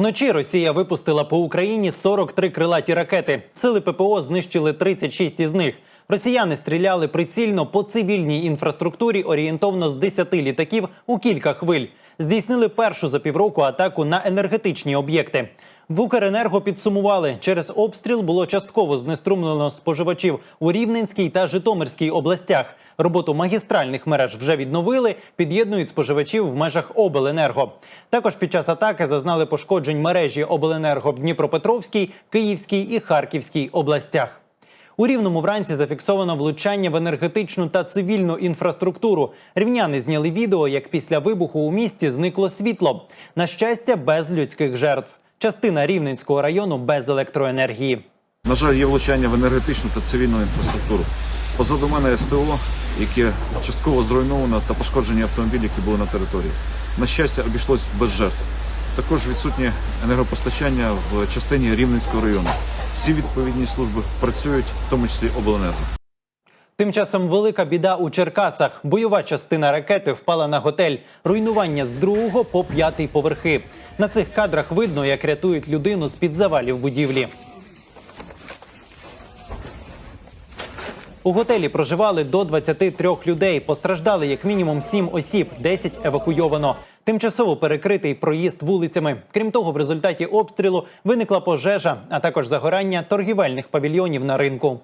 Вночі Росія випустила по Україні 43 крилаті ракети. Сили ППО знищили 36 із них. Росіяни стріляли прицільно по цивільній інфраструктурі орієнтовно з 10 літаків у кілька хвиль. Здійснили першу за півроку атаку на енергетичні об'єкти. В Укренерго підсумували, через обстріл було частково знеструмлено споживачів у Рівненській та Житомирській областях. Роботу магістральних мереж вже відновили, під'єднують споживачів в межах обленерго. Також під час атаки зазнали пошкоджень мережі обленерго в Дніпропетровській, Київській і Харківській областях. У рівному вранці зафіксовано влучання в енергетичну та цивільну інфраструктуру. Рівняни зняли відео, як після вибуху у місті зникло світло. На щастя, без людських жертв. Частина рівненського району без електроенергії. На жаль, є влучання в енергетичну та цивільну інфраструктуру. Позаду мене СТО, яке частково зруйновано та пошкоджені автомобілі, які були на території. На щастя, обійшлось без жертв. Також відсутнє енергопостачання в частині Рівненського району. Всі відповідні служби працюють, в тому числі обленерго. Тим часом велика біда у Черкасах. Бойова частина ракети впала на готель. Руйнування з другого по п'ятий поверхи. На цих кадрах видно, як рятують людину з під завалів будівлі. У готелі проживали до 23 людей. Постраждали як мінімум 7 осіб, 10 евакуйовано. Тимчасово перекритий проїзд вулицями. Крім того, в результаті обстрілу виникла пожежа, а також загорання торгівельних павільйонів на ринку.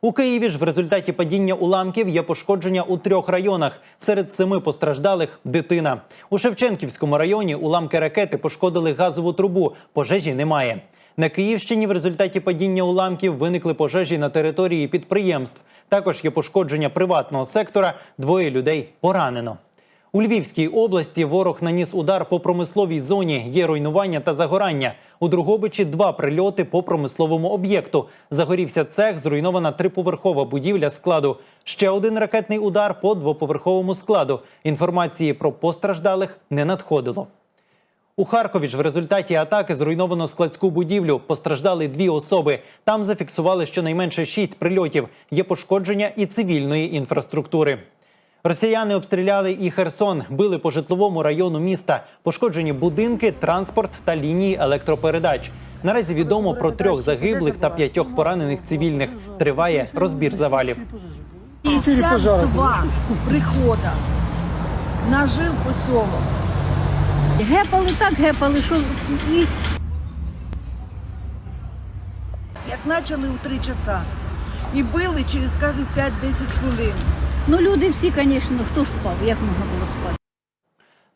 У Києві ж в результаті падіння уламків є пошкодження у трьох районах. Серед семи постраждалих дитина. У Шевченківському районі уламки ракети пошкодили газову трубу. Пожежі немає. На Київщині в результаті падіння уламків виникли пожежі на території підприємств. Також є пошкодження приватного сектора. Двоє людей поранено. У Львівській області ворог наніс удар по промисловій зоні. Є руйнування та загорання. У Другобичі два прильоти по промисловому об'єкту. Загорівся цех, зруйнована триповерхова будівля складу. Ще один ракетний удар по двоповерховому складу. Інформації про постраждалих не надходило. У Харкові ж в результаті атаки зруйновано складську будівлю. Постраждали дві особи. Там зафіксували щонайменше шість прильотів. Є пошкодження і цивільної інфраструктури. Росіяни обстріляли і Херсон, били по житловому району міста. Пошкоджені будинки, транспорт та лінії електропередач. Наразі відомо про трьох загиблих та п'ятьох поранених цивільних. Триває розбір завалів. 52 прихода на жил посілок. Гепали так, гепали, що і Як почали у три часа. І били через кажуть, 5-10 хвилин. ну люди всі, звісно, хто ж спав, як можна було спати?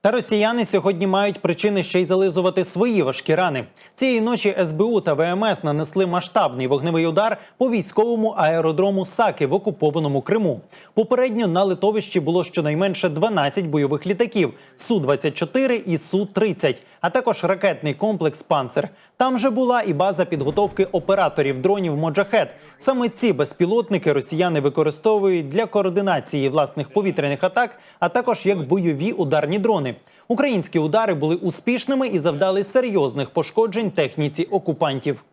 Та росіяни сьогодні мають причини ще й зализувати свої важкі рани. Цієї ночі СБУ та ВМС нанесли масштабний вогневий удар по військовому аеродрому Саки в окупованому Криму. Попередньо на литовищі було щонайменше 12 бойових літаків су 24 і су 30 а також ракетний комплекс Панцер. Там же була і база підготовки операторів дронів Моджахет. Саме ці безпілотники росіяни використовують для координації власних повітряних атак, а також як бойові ударні дрони. Українські удари були успішними і завдали серйозних пошкоджень техніці окупантів.